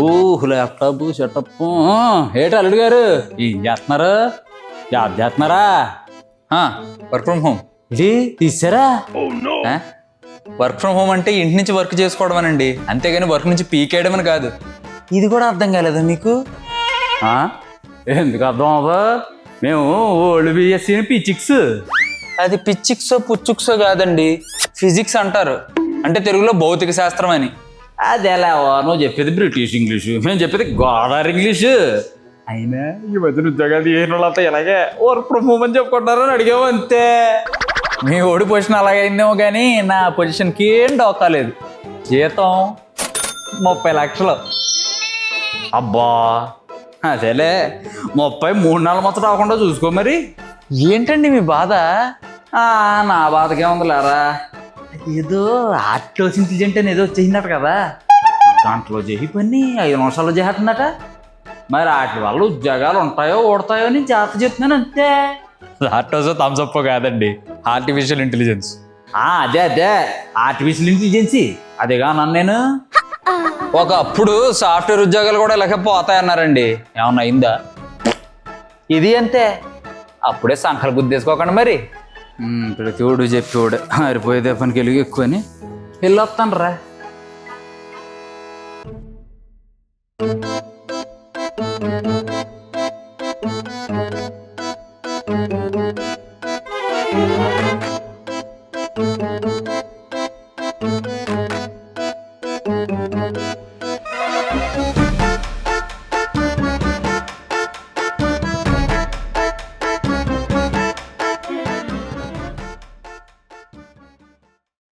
ఓ laptop setup ఏటి అల్లుడు గారు? ఏం చేస్తున్నారు? జాబ్ చేస్తున్నారా? Work from home. ఇది తీసారా? వర్క్ ఫ్రమ్ హోమ్ అంటే ఇంటి నుంచి వర్క్ చేసుకోవడం అనండి అంతేగాని వర్క్ నుంచి పీకేయడం అని కాదు. ఇది కూడా అర్థం కాలేదా మీకు? ఆ? ఎందుకు అర్థం అవ్వదు మేము ఓల్డ్ బిఎస్సీ పిచిక్స్. అది పిచ్చిక్సో పుచ్చుక్సో కాదండి. ఫిజిక్స్ అంటారు. అంటే తెలుగులో భౌతిక శాస్త్రం అని. అది ఎలా నువ్వు చెప్పేది బ్రిటిష్ ఇంగ్లీష్. మేము చెప్పేది గోదావరి ఇంగ్లీష్. అయినా ఈ మధ్యన ఉద్యోగాలు ఏ వాళ్ళంతా ఎలాగే వర్క్ ఫ్రమ్ హోమ్ అని చెప్పుకుంటారు అని అడిగాము అంతే. మీ ఓడి పొజిషన్ అలాగైందేమో కానీ నా పొజిషన్కి ఏం డోకాలేదు జీతం ముప్పై లక్షలు. అబ్బా. అదేలే. ముప్పై మూడు నెలల మొత్తం రాకుండా చూసుకో మరి. ఏంటండి మీ బాధ? ఆ, నా బాధకే ఏదో ఆర్టిలోస్ ఇంటెలిజెంట్ అని ఏదో వచ్చేసిందట కదా. గంటలో చేసి పని ఐదు నిమిషాల్లో చేస్తుందట మరి వాటి వల్ల ఉద్యోగాలు ఉంటాయో ఓడతాయో అని జాగ్రత్త చెప్తున్నాను అంతే. లాక్టోస్ థమ్స్అప్ కాదండి. ఆర్టిఫిషియల్ ఇంటెలిజెన్స్ ఆ, అదే అదే. ఆర్టిఫిషియల్ ఇంటెలిజెన్సీ అదేగా అన్నాను నేను. ఒకప్పుడు సాఫ్ట్వేర్ ఉద్యోగాలు కూడా ఇలాగే పోతాయన్నారండి. ఏమన్నా అయిందా? ఇది అంతే. అప్పుడే సంకల్ గుద్దేసుకోకండి మరి. ప్రతివాడు చెప్పేవాడు ఆరిపోయేదే పనికి వెలుగు ఎక్కువని వెళ్ళి వెళ్ళొస్తాను రా